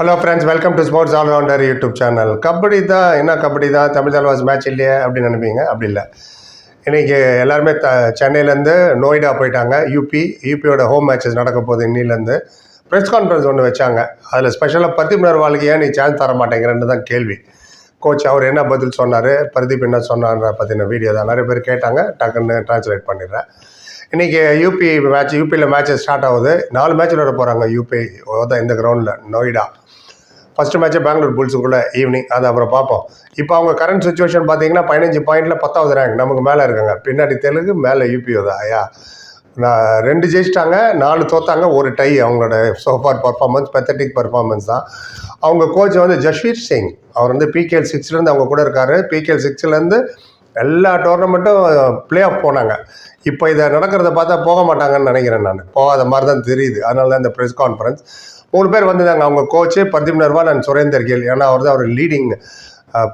Hello friends welcome to sports allrounder YouTube channel kabaddi தான் என்ன கபடி தான்? தமிழ் தலைவாஸ் மேட்ச் இல்லையே அப்படின்னு நினைப்பீங்க? அப்படி இல்லை. இன்றைக்கி எல்லாருமே த சென்னையிலேருந்து நோய்டா போயிட்டாங்க. யூபி யூபியோட ஹோம் மேட்சஸ் நடக்க போகுது இன்னிலேருந்து. ப்ரெஸ் கான்ஃபரன்ஸ் ஒன்று வச்சாங்க. அதில் ஸ்பெஷலாக பர்தீப் நர்வாலுக்கு ஏன் நீ சான்ஸ் தர மாட்டேங்கிறன்னு தான் கேள்வி. கோச் அவர் என்ன பதில் சொன்னார்? பிரதீப் என்ன சொன்னார்ன்ற பற்றின வீடியோ தான் நிறைய பேர் கேட்டாங்க. டக்குன்னு ட்ரான்ஸ்லேட் பண்ணிடுறேன். இன்றைக்கி யூபி மேட்ச் யூபியில் மேட்ச் ஸ்டார்ட் ஆகுது. நாலு மேட்ச் விளையாட போகிறாங்க யூபி தான் இந்த கிரவுண்டில் நொய்டா. ஃபஸ்ட்டு மேட்ச்சு பெங்களூர் புல்ஸுக்குள்ளே ஈவினிங் அது அப்புறம் பார்ப்போம். இப்போ அவங்க கரண்ட் சுச்சுவேஷன் பார்த்தீங்கன்னா பதினஞ்சு பாயிண்டில் பத்தாவது ரேங்க் நமக்கு மேலே இருக்காங்க. பின்னாடி தெலுங்கு மேலே யூபிஓ தான். ஐயா நான் ரெண்டு ஜெயிச்சிட்டாங்க நாலு தோத்தாங்க ஒரு டை அவங்களோட சோஃபார் பர்ஃபார்மன்ஸ் பெத்தட்டிக் பர்ஃபார்மன்ஸ் தான். அவங்க கோச் வந்து ஜஸ்வீர் சிங் அவர் வந்து பிகேஎல் சிக்ஸ்லேருந்து அவங்க கூட இருக்கார். பிகேஎல் சிக்ஸ்லேருந்து எல்லா டோர்னமெண்ட்டும் ப்ளே ஆஃப் போனாங்க. இப்போ இதை நடக்கிறத பார்த்தா போக மாட்டாங்கன்னு நினைக்கிறேன் நான். போகாத மாதிரி தான் தெரியுது. அதனால தான் இந்த ப்ரெஸ் கான்ஃபரன்ஸ் மூணு பேர் வந்திருந்தாங்க. அவங்க கோச்சு பர்தீப் நர்வால் அண்ட் சுரேந்தர் கேள் ஏன்னா அவர் தான் அவர் லீடிங்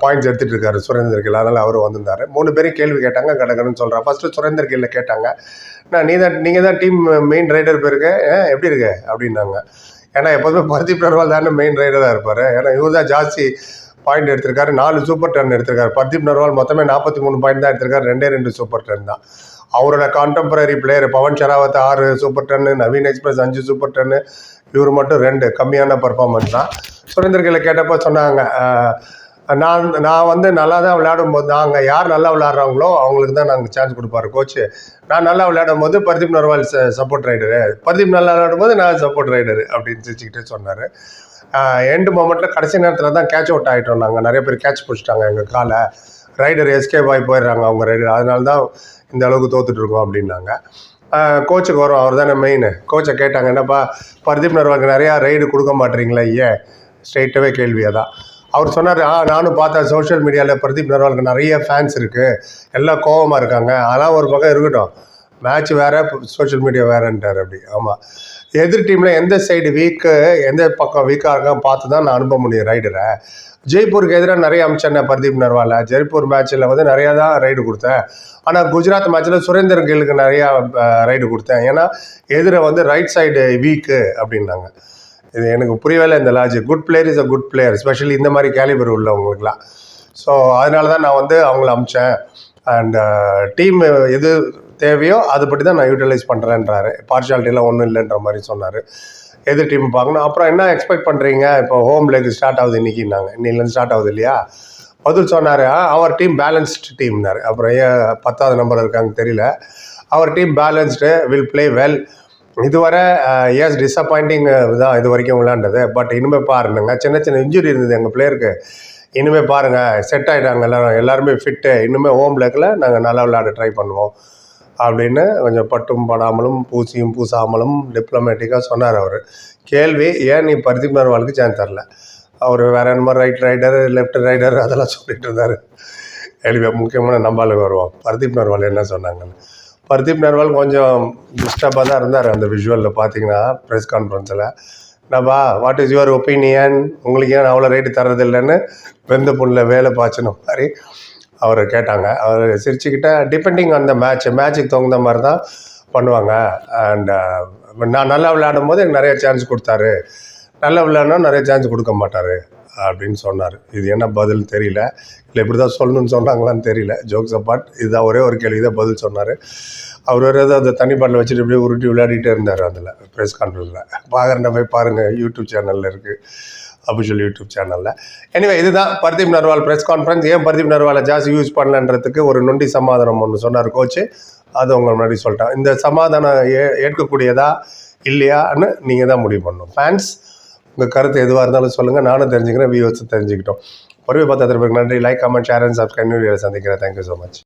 பாயிண்ட்ஸ் எடுத்துகிட்டு இருக்காரு சுரேந்தர் கேள் அதனால் அவர் வந்திருந்தார். மூணு பேரும் கேள்வி கேட்டாங்க கடகடன்னு சொல்கிறேன் ஃபஸ்ட்டு சுரேந்தர் கில்ல கேட்டாங்க. நான் நீ தான் நீங்கள் தான் டீம் மெயின் ரைடர் பேருக்கு எப்படி இருக்கு? அப்படின்னாங்க. ஏன்னா எப்போதுமே பர்தீப் நர்வால் தானே மெயின் ரைடராக இருப்பார். ஏன்னா இவர் தான் ஜாஸ்தி பாயிண்ட் எடுத்திருக்காரு நாலு சூப்பர் டர்ன் எடுத்திருக்காரு. பர்தீப் நர்வால் மொத்தமே நாற்பத்தி மூணு பாயிண்ட் தான் எடுத்திருக்காரு. ரெண்டே ரெண்டு சூப்பர் டர்ன் தான். அவரோட கான்டெம்பரரி பிளேயர் பவன் ஷராவத் ஆறு சூப்பர் டன்னு நவீன் எக்ஸ்பிரஸ் அஞ்சு சூப்பர் டன்னு இவர் மட்டும் ரெண்டு. கம்மியான பர்ஃபார்மன்ஸ் தான். சுரேந்தர்களை கேட்டப்போ சொன்னாங்க நான் நான் வந்து நல்லா தான் விளையாடும் போது நாங்கள் யார் நல்லா விளையாடுறாங்களோ அவங்களுக்கு தான் நாங்கள் சான்ஸ் கொடுப்பாரு கோச்சு நான் நல்லா விளையாடும் போது பர்தீப் நர்வால் சப்போர்ட் ரைடரு பர்தீப் நல்லா விளையாடும் போது நான் சப்போர்ட் ரைடரு அப்படின்னு சிரிச்சுக்கிட்டே சொன்னார். எண்டு மொமெண்ட்டில் கடைசி நேரத்தில் தான் கேட்ச் அவுட் ஆகிட்டோம் நாங்கள் நிறைய பேர் கேட்ச் பிடிச்சிட்டாங்க எங்கள் காலை. ரைடர் எஸ்கேப் ஆகி போயிடுறாங்க அவங்க ரைடர் அதனால தான் இந்த அளவுக்கு தோத்துட்ருக்கோம் அப்படின்னாங்க. கோச்சுக்கு வரும். அவர் தானே மெயின் கோச்சை கேட்டாங்க என்னப்பா பர்தீப் நர்வாலுக்கு நிறையா ரைடு கொடுக்க மாட்டீங்களா ஏன் ஸ்ட்ரெயிட்டாகவே கேள்வியாக தான் அவர் சொன்னார் ஆ நானும் பார்த்தேன் சோஷியல் மீடியாவில் பிரதீப் நர்வாலுக்கு நிறைய ஃபேன்ஸ் இருக்குது எல்லாம் கோவமாக இருக்காங்க. அதெல்லாம் ஒரு பக்கம் இருக்கட்டும். மேட்ச் வேறு சோஷியல் மீடியா வேறுன்ட்டார் அப்படி. ஆமாம் எதிர் டீமில் எந்த சைடு வீக்கு எந்த பக்கம் வீக்காக இருக்கான்னு பார்த்து தான் நான் அனுப்ப முடியும் ரைடரை ஜெய்ப்பூருக்கு எதிராக நிறைய அமிச்சேன் பர்தீப் நர்வால? ஜெய்ப்பூர் மேட்ச்சில் வந்து நிறையா தான் ரைடு கொடுத்தேன். ஆனால் குஜராத் மேட்ச்சில் சுரேந்தர் கில்லுக்கு நிறையா ரைடு கொடுத்தேன். ஏன்னா எதிரை வந்து ரைட் சைடு வீக்கு அப்படின்னாங்க. இது எனக்கு புரியவே இந்த logic good player is a good player specially இந்த மாதிரி கேலிபர் உள்ளவங்களுக்குலாம் ஸோ அதனால தான் நான் வந்து அவங்கள அமிச்சேன். அண்ட் டீம் uh, எது தேவையோ அதுபடி தான் நான் யூட்டிலைஸ் பண்ணுறேன்றாரு பார்ஷாலிட்டிலாம் ஒன்றும் இல்லைன்ற மாதிரி சொன்னார். எது டீம் பார்க்கணும்? அப்புறம் என்ன எக்ஸ்பெக்ட் பண்ணுறீங்க இப்போ ஹோம் லெக் ஸ்டார்ட் ஆகுது இன்னைக்குன்னாங்க. இன்னிலேருந்து ஸ்டார்ட் ஆகுது இல்லையா? பதில் சொன்னார் அவர் டீம் பேலன்ஸ்டு டீம்னார் அப்புறம் ஏன் பத்தாவது நம்பர் இருக்காங்க தெரியல. அவர் team balanced will play well இதுவரை எஸ் டிஸப்பாயிண்டிங் தான் இது வரைக்கும் விளாண்டது பட் இனிமேல் பாருங்க சின்ன சின்ன இன்ஜுரி இருந்தது எங்கள் பிளேயருக்கு இனிமேல் பாருங்கள் செட் ஆகிட்டாங்க எல்லோரும் எல்லாருமே ஃபிட்டு இனிமேல் ஹோம் பிளேக்கில் நாங்கள் நல்லா விளையாட ட்ரை பண்ணுவோம். அப்படின்னு கொஞ்சம் பட்டும் படாமலும் பூசியும் பூசாமலும் டிப்ளமேட்டிக்காக சொன்னார் அவர். கேள்வி ஏன் நீ பர்தீப் நர்வாலுக்கு சான்ஸ் தரல? அவர் வேற என்ன மாதிரி ரைட் ரைடர் லெஃப்ட் ரைடர் அதெல்லாம் சொல்லிட்டு இருந்தார். கேள்வி முக்கியமான நம்பாளுக்கு வருவோம். பர்தீப் நர்வால் என்ன சொன்னாங்கன்னு. பர்தீப் நர்வால் கொஞ்சம் டிஸ்டர்பாக தான் இருந்தார் அந்த விஷுவலில் பார்த்தீங்கன்னா ப்ரெஸ் கான்ஃபரன்ஸில் நபா வாட் இஸ் யுவர் ஒப்பீனியன் உங்களுக்கு ஏன் அவ்வளோ ரேட்டு தரதில்லைன்னு வெந்த புண்ணில் வேலை பாய்ச்சின மாதிரி அவர் கேட்டாங்க. அவர் சிரிச்சுக்கிட்ட டிபெண்டிங் ஆன் த மேட்ச் மேட்ச்சுக்கு தகுந்த மாதிரி தான் பண்ணுவாங்க. அண்ட் நான் நல்லா விளையாடும் போது எனக்கு நிறைய சான்ஸ் கொடுத்தாரு. நல்லா விளையாடினா நிறைய சான்ஸ் கொடுக்க மாட்டார். அப்படின்னு சொன்னார். இது என்ன பதில் தெரியல. இல்லை இப்படி தான் சொல்லணும்னு சொன்னாங்களான்னு தெரியல. ஜோக்ஸ் அப்பார்ட் இதுதான் ஒரே ஒரு கேள்வி தான் பதில் சொன்னார். அவர் ஒரு ஏதோ அந்த தண்ணி பாட்டில் வச்சுட்டு இப்படியே உருட்டி விளையாடிட்டே இருந்தார் அதில் ப்ரெஸ் கான்ஃபரன்ஸில் பார்க்குறேன் போய் பாருங்கள் யூடியூப் சேனலில் இருக்குது அபிஷியல் யூடியூப் சேனலில் எனிவே இதுதான் பர்தீப் நர்வால் ப்ரெஸ் கான்ஃபரன்ஸ் ஏன் பர்தீப் நர்வாலை ஜாஸ்தி யூஸ் பண்ணலன்றதுக்கு ஒரு நொண்டி சமாதானம் ஒன்று சொன்னார் கோச்சு அது உங்கள் முன்னாடி சொல்லிட்டேன். இந்த சமாதானம் ஏ ஏற்கக்கூடியதா இல்லையான்னு நீங்கள் தான் முடிவு பண்ணணும். ஃபேன்ஸ் உங்கள் கருத்து எதுவாக இருந்தாலும் சொல்லுங்கள் நானும் தெரிஞ்சுக்கிறேன் வியூவர்ஸ் தெரிஞ்சுக்கிட்டோம். பொறுமை பார்த்து நன்றி. Like comment share and subscribe சந்திக்கிறேன். Thank you so much